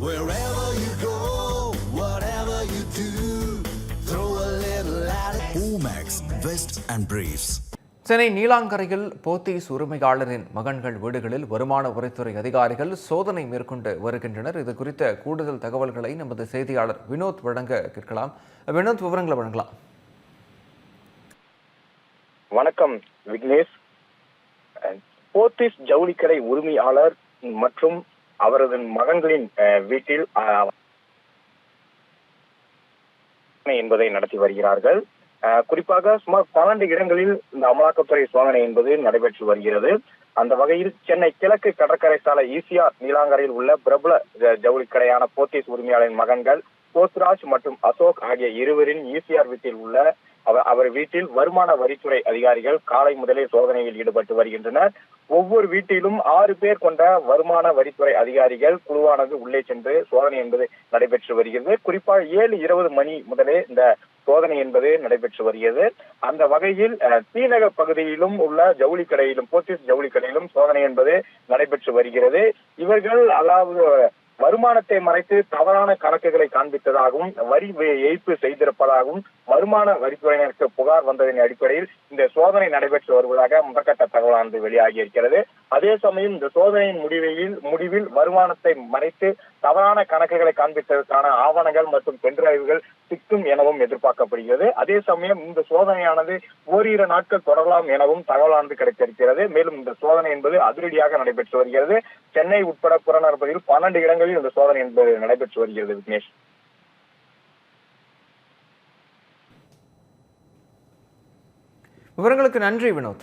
Wherever you go, whatever you do, throw a little at it. Omax, Vest and Briefs. Chennai நீலாங்கரையில் Pothys உரிமையாளரின் மகன்கள் வீடுகளில் வருமான வரித்துறை அதிகாரிகள் சோதனை மேற்கொண்டு வருகின்றனர் இது குறித்த கூடுதல் தகவல்களை நமது செய்தியாளர் வினோத் வழங்க கேட்கலாம் வினோத் விவரங்களை வழங்கலாம் வணக்கம் விக்னேஷ் போத்தீஸ் ஜவுளிக்கடை உரிமையாளர் மற்றும் அவரது மகன்களின் வீட்டில் என்பதை நடத்தி வருகிறார்கள். குறிப்பாக சுமார் பன்னெண்டு இடங்களில் இந்த அமலாக்கத்துறை சோதனை என்பது நடைபெற்று வருகிறது. அந்த வகையில் சென்னை கிழக்கு கடற்கரை சாலை ஈசிஆர் நீலாங்கரையில் உள்ள பிரபல ஜவுளி ஜவுளிக்கடையான போத்தீஸ் உரிமையாளரின் மகன்கள் போத்ராஜ் மற்றும் அசோக் ஆகிய இருவரின் ஈசிஆர் வீட்டில் உள்ள அவர் அவர் வீட்டில் வருமான வரித்துறை அதிகாரிகள் காலை முதலே சோதனையில் ஈடுபட்டு வருகின்றனர். ஒவ்வொரு வீட்டிலும் ஆறு பேர் கொண்ட வருமான வரித்துறை அதிகாரிகள் குழுவானது உள்ளே சென்று சோதனை என்பது நடைபெற்று வருகிறது. குறிப்பாக ஏழு இருபது மணி முதலே இந்த சோதனை என்பது நடைபெற்று வருகிறது. அந்த வகையில் தீநகர் பகுதியிலும் உள்ள ஜவுளி கடையிலும் போத்தீஸ் ஜவுளி கடையிலும் சோதனை என்பது நடைபெற்று வருகிறது. இவர்கள் அதாவது வருமானத்தை மறைத்து தவறான கணக்குகளை காண்பித்ததாகவும் வரி ஏய்ப்பு செய்திருப்பதாகவும் வருமான வரித்துறையினருக்கு புகார் வந்ததன் அடிப்படையில் இந்த சோதனை நடைபெற்று வருவதாக முதற்கட்ட தகவலானது வெளியாகி இருக்கிறது அதே சமயம் இந்த சோதனையின் முடிவில் முடிவில் வருமானத்தை மறைத்து தவறான கணக்குகளை காண்பித்ததற்கான ஆவணங்கள் மற்றும் பென்டிரைவுகள் சிக்கும் எனவும் எதிர்பார்க்கப்படுகிறது. அதே சமயம் இந்த சோதனையானது ஓரிரு நாட்கள் தொடரலாம் எனவும் தகவலானது கிடைத்திருக்கிறது. மேலும் இந்த சோதனை என்பது அதிரடியாக நடைபெற்று வருகிறது. சென்னை உட்பட புறநகர் பகுதியில் பன்னெண்டு இடங்களில் இந்த சோதனை என்பது நடைபெற்று வருகிறது விக்னேஷ். விவரங்களுக்கு நன்றி வினோத்.